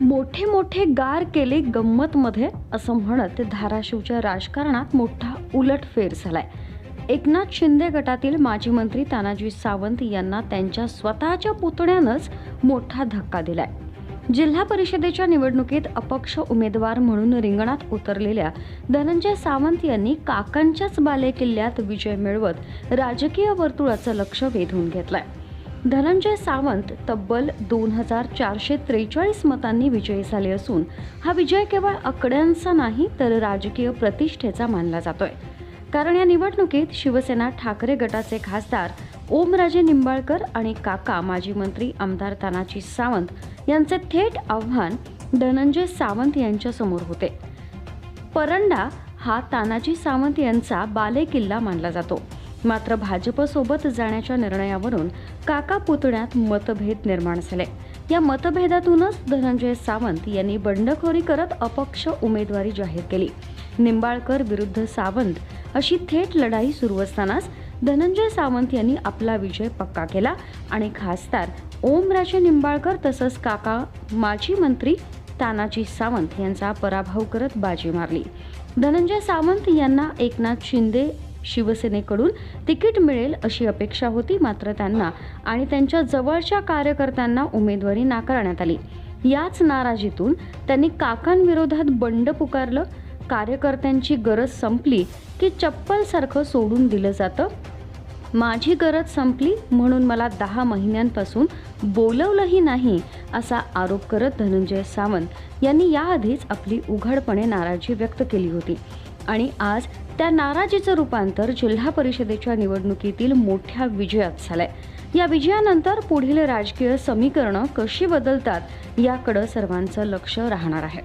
मोठे मोठे गार केले गंमतमध्ये असं म्हणत धाराशिवच्या राजकारणात मोठा उलटफेर झालाय. एकनाथ शिंदे गटातील माजी मंत्री तानाजी सावंत यांना त्यांच्या स्वतःच्या पुतण्यानंच मोठा धक्का दिलाय. जिल्हा परिषदेच्या निवडणुकीत अपक्ष उमेदवार म्हणून रिंगणात उतरलेल्या धनंजय सावंत यांनी काकांच्याच बालेकिल्ल्यात विजय मिळवत राजकीय वर्तुळाचं लक्ष वेधून घेतलंय. धनंजय सावंत तब्बल दोन हजार चारशे त्रेचाळीस मतांनी विजयी झाले असून हा विजय केवळ आकड्यांचा नाही तर राजकीय प्रतिष्ठेचा मानला जातोय. कारण या निवडणुकीत शिवसेना ठाकरे गटाचे खासदार ओमराजे निंबाळकर आणि काका माजी मंत्री आमदार तानाजी सावंत यांचे थेट आव्हान धनंजय सावंत यांच्यासमोर होते. परंडा हा तानाजी सावंत यांचा बालेकिल्ला मानला जातो. मात्र भाजपसोबत जाण्याच्या निर्णयावरून काका पुतण्यात मतभेद निर्माण झाले. या मतभेदातूनच धनंजय सावंत यांनी बंडखोरी करत अपक्ष उमेदवारी जाहीर केली. निंबाळकर विरुद्ध सावंत अशी थेट लढाई सुरू असतानाच धनंजय सावंत यांनी आपला विजय पक्का केला आणि खासदार ओमराजे निंबाळकर तसंच काका माजी मंत्री तानाजी सावंत यांचा पराभव करत बाजी मारली. धनंजय सावंत यांना एकनाथ शिंदे शिवसेनेकडून तिकीट मिळेल अशी अपेक्षा होती मात्र त्यांना आणि त्यांच्या जवळच्या कार्यकर्त्यांना उमेदवारी नाकारण्यात आली. याच नाराजीतून त्यांनी काकांविरोधात बंड पुकारलं. कार्यकर्त्यांची गरज संपली की चप्पलसारखं सोडून दिलं जातं. माझी गरज संपली म्हणून मला दहा महिन्यांपासून बोलवलंही नाही असा आरोप करत धनंजय सावंत यांनी याआधीच आपली उघडपणे नाराजी व्यक्त केली होती. आणि आज त्या नाराजीचं रूपांतर जिल्हा परिषदेच्या निवडणुकीतील मोठ्या विजयात झालंय. या विजयानंतर पुढील राजकीय समीकरणं कशी बदलतात याकडं सर्वांचं लक्ष राहणार आहे.